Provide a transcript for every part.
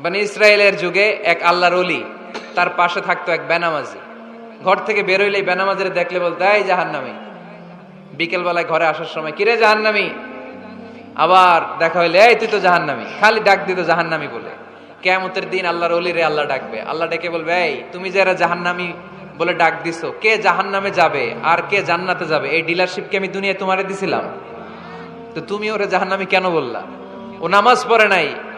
মানে ইসরায়েলের যুগে এক আল্লাহর অলি তার পাশে থাকতো এক বেনামাজি। ঘর থেকে বেরোইলেই বেনামাজিরে দেখলে বলতো, এই জাহান্নামি। বিকেলবেলায় ঘরে আসার সময়, কিরে জাহান্নামি? আবার দেখা হইলে, এই, তুই তো জাহান্নামি। খালি ডাক দিত জাহান্নামি বলে। কেমতের দিন আল্লাহর অলি রে আল্লাহ ডাকবে। আল্লাহ ডেকে বলবে, এই, তুমি যে যারা জাহান্নামি বলে ডাক দিছো, কে জাহান্নামে যাবে আর কে জান্নাতে যাবে? এই ডিলারশিপকে আমি দুনিয়ায় তোমারে দিছিলাম। তো তুমি ওরে জাহান্নামি কেন বললা? ও নামাজ পড়ে নাই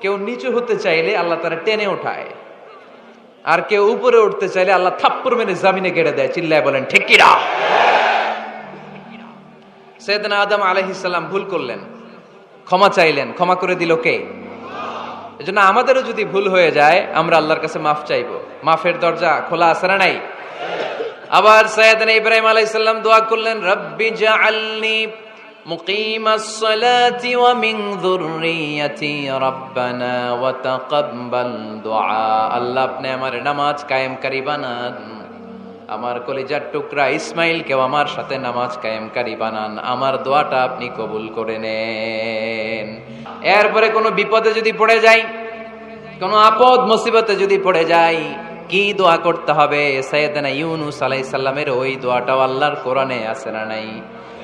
কেউ নিচু হতে চাইলে আল্লাহ তারা টেনে ওঠায়। আর কেউ উপরে উঠতে চাইলে আল্লাহ থাপ্পর মেরে জামিনে কেড়ে দেয়, চিল্লায় বলেন ঠিকিরা সৈয়দনা আদম আলহিসাল্লাম ভুল করলেন। ক্ষমা চাইলেন। ক্ষমা করে দিল কে? এজন্য আমাদেরও যদি ভুল হয়ে যায়, আমরা আল্লাহর কাছে মাফ চাইব। মাফের দরজা খোলা আছে না নাই? আবার সৈয়দনা ইব্রাহিম আলাইহিস সালাম দোয়া করলেন, রব্বি জাআলনি মুকিম الصلاة ومن ذريتي ربنا وتقبل دعاء আল্লাহ আপনি আমার নামাজ কায়েমকারী বানান আমার কলিজার টুকরা ইসমাইল কেউ আমার সাথে নামাজ কায়েমকারী বানান আমার দোয়াটা আপনি কবুল করে নেন এরপরে কোনো বিপদে যদি পড়ে যাই কোনো আপদ মুসিবতে যদি পড়ে যাই কি দোয়া করতে হবে সৈয়দনা ইউনুস আলাই সাল্লামের ওই দোয়াটাও আল্লাহর কোরআনে আছে না নাই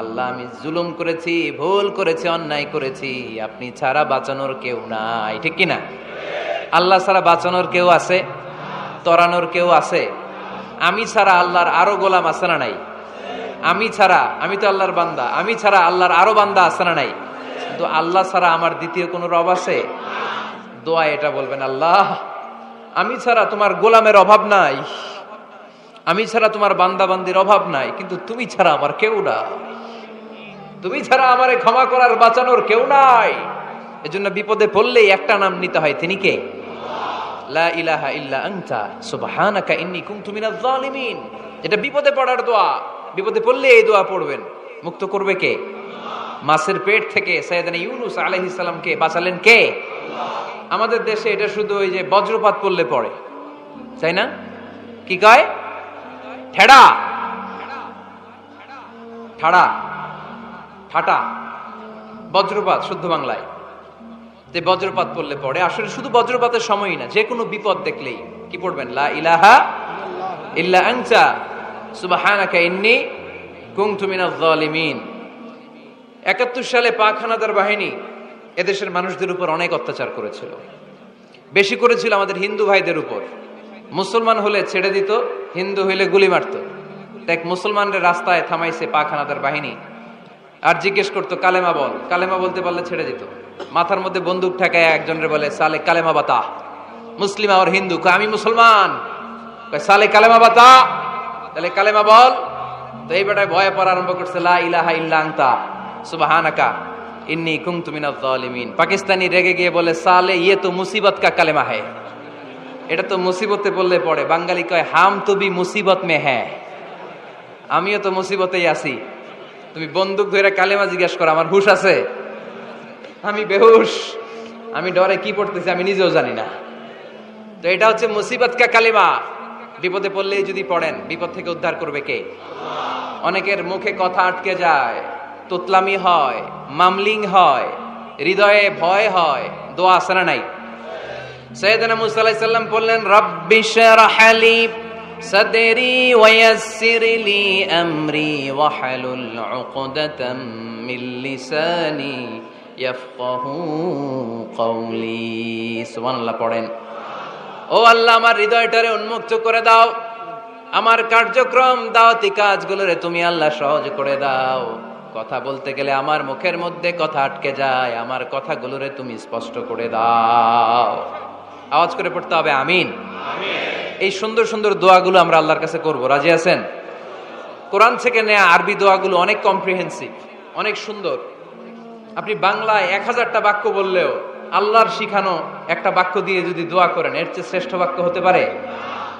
আল্লাহ, আমি জুলুম করেছি, ভুল করেছি, অন্যায় করেছি, আপনি ছাড়া বাঁচানোর কেউ নাই, ঠিক কি না আল্লাহ ছাড়া বাঁচানোর কেউ আছে? তরানোর কেউ আছে? আমি ছাড়া আল্লাহর আরও গোলাম আছে না নাই? আমি ছাড়া, আমি তো আল্লাহর বান্দা, আমি ছাড়া আল্লাহর আরও বান্দা আছে না নাই? কিন্তু আল্লাহ ছাড়া আমার দ্বিতীয় কোনো রব আছে? দোয়া এটা বলবেন, আল্লাহ, আমি ছাড়া তোমার গোলামের অভাব নাই। আমি ছাড়া তোমার বান্দা বান্দির অভাব নাই, কিন্তু তুমি ছাড়া আমার কেউ না তুমি ছাড়া আমারে ক্ষমা করার, বাঁচানোর কেউ নাই। এজন্য বিপদে পড়লেই একটা নাম নিতে হয়। তিনি কে? লা এটা বিপদে পড়ার দোয়া। বিপদে পড়লে এই দোয়া পড়বেন। মুক্ত করবে কে? মাছের পেট থেকে ইউনুস বাঁচালেন কে? আমাদের দেশে এটা শুধু ওই যে বজ্রপাত পড়লে পড়ে। তাই না? কি কয়? ঠেড়া। ঠাড়া। ঠাটা বজ্রপাত, শুদ্ধ বাংলায়। যে বজ্রপাত পড়লে পড়ে। আসলে শুধু বজ্রপাতের সময়ই না যে কোনো বিপদ দেখলেই। কি পড়বেন? লা ইলাহা ইল্লা আনতা। সুবহানাকা ইন্নী কুনতু মিনাজ জালিমিন 71 সালে পাক হানাদার বাহিনী এদেশের মানুষদের উপর অনেক অত্যাচার করেছিল। বেশি করেছিল আমাদের হিন্দু ভাইদের উপর। মুসলমান হলে ছেড়ে দিত, হিন্দু হইলে গুলি মারত। দেখ মুসলমানদের রাস্তায় থামাইছে পাক হানাদার বাহিনী। আর জিজ্ঞেস করতো, কালেমা বল। কালেমা বলতে পারলে ছেড়ে দিত। মাথার মধ্যে বন্দুক ঠেকায় একজনের বলে, সালে কালেমা বাতা। মুসলিম আর হিন্দু আমি মুসলমান? সালে কালেমা বাতা। তাহলে কালেমা বল। তো এই বেটায় ভয়ে পড়া আরম্ভ করছে, লা ইলাহা ইল্লা আনতা, সুবহানাকা, ইন্নি কুনতু মিনাজ জালিমিন পাকিস্তানি রেগে গিয়ে বলে, সালে ইয়ে তো মুসিবত কা কালেমা है এটা তো মুসিবতে বললে পড়ে। বাঙালি কয়, হাম তো বি মুসিবত মে হ্যাঁ আমিও তো মুসিবতেই আছি। তুমি বন্দুক ধরে কালেমা জিজ্ঞাসা করো, আমার হুশ আছে? আমি বেহুশ। আমি ডরে কি পড়তেছি আমি নিজেও জানি না। তো এটা হচ্ছে মুসিবত কা কালেমা। বিপদে পড়লেই যদি পড়েন, বিপদ থেকে উদ্ধার করবে কে? অনেকের মুখে কথা আটকে যায়, তোতলামি হয়, মামলিং হয়, হৃদয়ে ভয় হয়, দোয়া না নাই? সৈয়দনা মুসা আলাইহিস সালাম বললেন, রব্বি শরহ লি صدري ويسر لي أمري واحلل عقدة من لساني يفقه قولي سبحان الله পড়েন ও আল্লাহ আমার হৃদয়টারে উন্মুক্ত করে দাও আমার কার্যক্রম দাওয়াতি কাজগুলোরে তুমি আল্লাহ সহজ করে দাও কথা বলতে গেলে আমার মুখের মধ্যে কথা আটকে যায় আমার কথাগুলোরে তুমি স্পষ্ট করে দাও আওয়াজ করে পড়তে হবে আমিন এই সুন্দর সুন্দর দোয়াগুলো আমরা আল্লাহর কাছে করব। রাজি আছেন? কোরআন থেকে নেয়া আরবি দোয়াগুলো অনেক কম্প্রিহেন্সিভ অনেক সুন্দর। আপনি বাংলায় এক হাজারটা বাক্য বললেও আল্লাহর শিখানো একটা বাক্য দিয়ে যদি দোয়া করেন, এর চেয়ে শ্রেষ্ঠ বাক্য হতে পারে?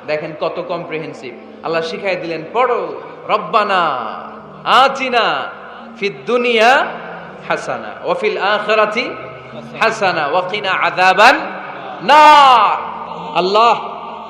দেখেন কত কম্প্রিহেন্সিভ আল্লাহ শিখাই দিলেন, পড়ো, রব্বানা আচিনা ফিদ দুনিয়া হাসানা ওয়াফিল আখিরাতি হাসানা ওয়াকিনা আযাবান নার। আল্লাহ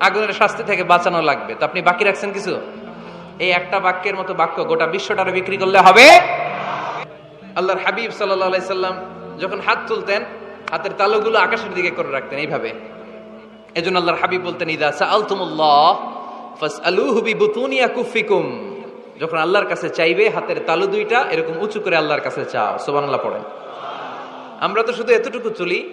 আগুনের শাস্তি থেকে বাঁচানো লাগবে। তো আপনি বাকি রাখছেন কিছু? এই একটা বাক্যের মতো বাক্য গোটা বিশ্বটারে বিক্রি করলে হবে? আল্লাহর হাবিব সাল্লাম যখন হাত তুলতেন, হাতের তালুগুলো আকাশের দিকে করে রাখতেন এইভাবে। এজন্য আল্লাহর হাবিব বলতেন, ইদা কুফিকুম যখন আল্লাহর কাছে চাইবে, হাতের তালু দুইটা এরকম উঁচু করে আল্লাহর কাছে চাও। সুবহানাল্লাহ পড়েন। আমরা তো শুধু এতটুকু চলি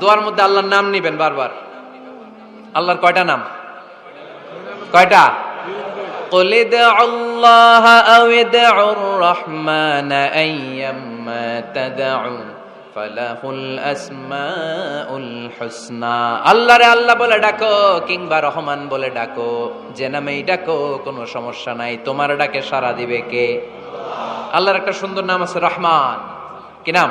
দোয়ার মধ্যে আল্লাহর নাম নিবেন বারবার আল্লাহর কয়টা নাম কয়টা قل ادعوا الله أو ادعوا الرحمن أيما تدعوا ফালাহুল আসমাউল হুসনা আল্লাহ রে আল্লাহ বলে ডাকো কিংবা রহমান বলে ডাকো যে নামেই ডাকো কোনো সমস্যা নাই তোমার ডাকে সারা দিবে কে আল্লাহর একটা সুন্দর নাম আছে রহমান কি নাম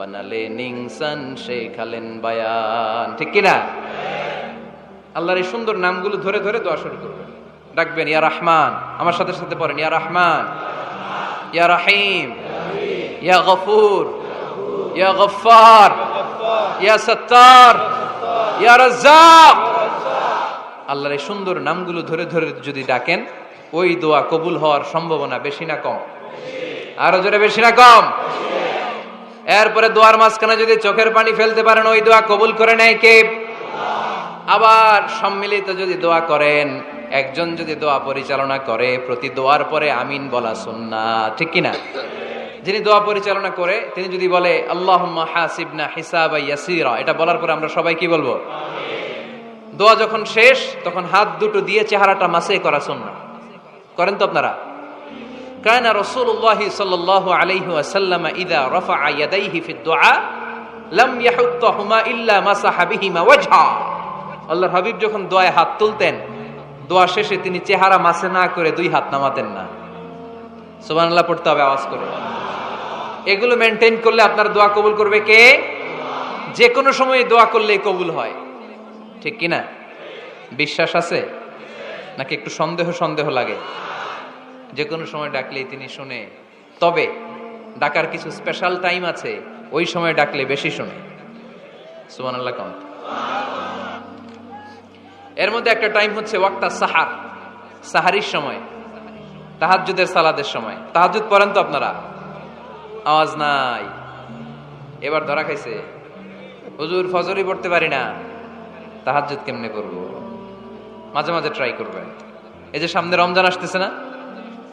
বানালেন ইনসান শেখালেন বায়ান। ঠিক কিনা? আল্লাহর এই সুন্দর নামগুলো ধরে ধরে দোয়া শুরু করবেন। ডাকবেন, ইয়া রহমান। আমার সাথে সাথে পড়েন, ইয়া রহমান। ইয়া রাহিম। ইয়া গফুর। ইয়া গফার ইয়া সত্তার। ইয়া রাজ্জাক। আল্লাহর এই সুন্দর নামগুলো ধরে ধরে যদি ডাকেন, ওই দোয়া কবুল হওয়ার সম্ভাবনা বেশি না কম? আরও জোরে বেশি না কম? এরপরে দোয়ার মাঝখানে যদি চোখের পানি ফেলতে পারেন, ওই দোয়া কবুল করে নেয় কে? আবার সম্মিলিত যদি দোয়া করেন, একজন যদি দোয়া পরিচালনা করে, প্রতি দোয়ার পরে আমিন বলা সুন্না ঠিক কিনা যিনি দোয়া পরিচালনা করে, তিনি যদি বলে আল্লাহ হাসিবনা হিসাব এটা বলার পরে আমরা সবাই কি বলব? দোয়া যখন শেষ, তখন হাত দুটো দিয়ে চেহারাটা মাসে করা সুন্না করেন তো আপনারা? كان رسول الله صلى الله عليه وسلم إذا رفع يديه في الدعاء لم يحطهما إلا مسح بهما وجهه আল্লাহর হাবিব যখন দোয়ায় হাত তুলতেন দোয়া শেষে তিনি চেহারা মাসে না করে দুই হাত নামাতেন না সুবহানাল্লাহ পড়তে হবে আওয়াজ করে এগুলো মেনটেন করলে আপনার দোয়া কবুল করবে কে যে কোনো সময় দোয়া করলে কবুল হয় ঠিক কি না বিশ্বাস আছে নাকি একটু সন্দেহ সন্দেহ লাগে যে কোনো সময় ডাকলেই তিনি শুনে। তবে ডাকার কিছু স্পেশাল টাইম আছে, ওই সময় ডাকলে বেশি শুনে। সুমান আল্লাহ কাউন্ট এর মধ্যে একটা টাইম হচ্ছে ওয়াক্তা সাহার সাহারির সময়, তাহাজ্জুদের সালাদের সময়। তাহাজ্জুদ পড়েন তো আপনারা? আওয়াজ নাই। এবার ধরা খাইছে। হুজুর, ফজরই পড়তে পারি না। তাহাজ্জুদ কেমনে করব? মাঝে মাঝে ট্রাই করবেন। এই যে সামনে রমজান আসতেছে না?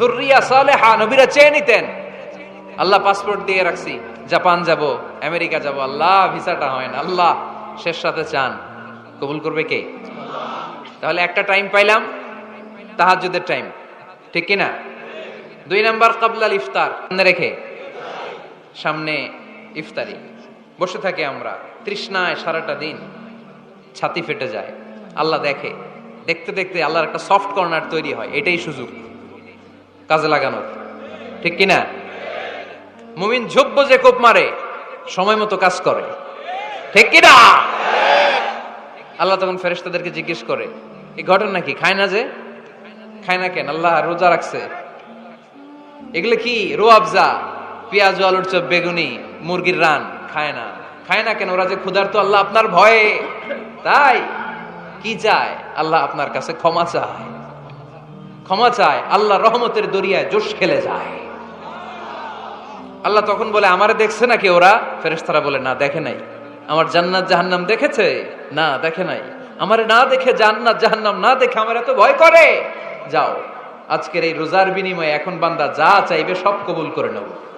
জুরিয়া সালেহা নবীরা চেয়ে নিতেন। আল্লাহ পাসপোর্ট দিয়ে রাখছি। জাপান যাব, আমেরিকা যাব। আল্লাহ, ভিসাটা হয় না। আল্লাহ, শেষ সাথে চান। কবুল করবে কে? তাহলে একটা টাইম পাইলাম তাহাজুদের টাইম। ঠিক কি না দুই নাম্বার কাবলাল ইফতার। রেখে। সামনে ইফতারি। বসে থাকি আমরা। তৃষ্ণায় সারাটা দিন ছাতি ফেটে যায়। আল্লাহ দেখে। দেখতে দেখতে আল্লাহর একটা সফট কর্নার তৈরি হয়। এটাই সুযোগ। কাজে লাগানোর। ঠিক কিনা? মুমিন ঝোপ্য যে কোপ মারে, সময় মতো কাজ করে। ঠিক কিনা? আল্লাহ তখন ফেরেশতাদেরকে জিজ্ঞেস করে, এই ঘটনা কি? খায় না যে? খায় না কেন? আল্লাহ রোজা রাখছে। এগুলো কি? রোয়াবজা পেঁয়াজ, আলুর চপ, বেগুনি, মুরগির রান। খায় না। খায় না কেন? ওরা যে ক্ষুধার্ত, আল্লাহ আপনার ভয়ে। তাই? কি চায়? আল্লাহ আপনার কাছে ক্ষমা চায়। ক্ষমা চায়, আল্লাহ রহমতের দরিয়ায় জোশ খেলে যায়। আল্লাহ তখন বলে, আমারে দেখছে নাকি ওরা? ফেরেস্তারা বলে, না, দেখে নাই। আমার জান্নাত জাহান্নাম দেখেছে? না, দেখে নাই। আমারে না দেখে জান্নাত জাহান্নাম না দেখে আমার এত ভয় করে? যাও, আজকের এই রোজার বিনিময়ে এখন বান্দা যা চাইবে সব কবুল করে নেব।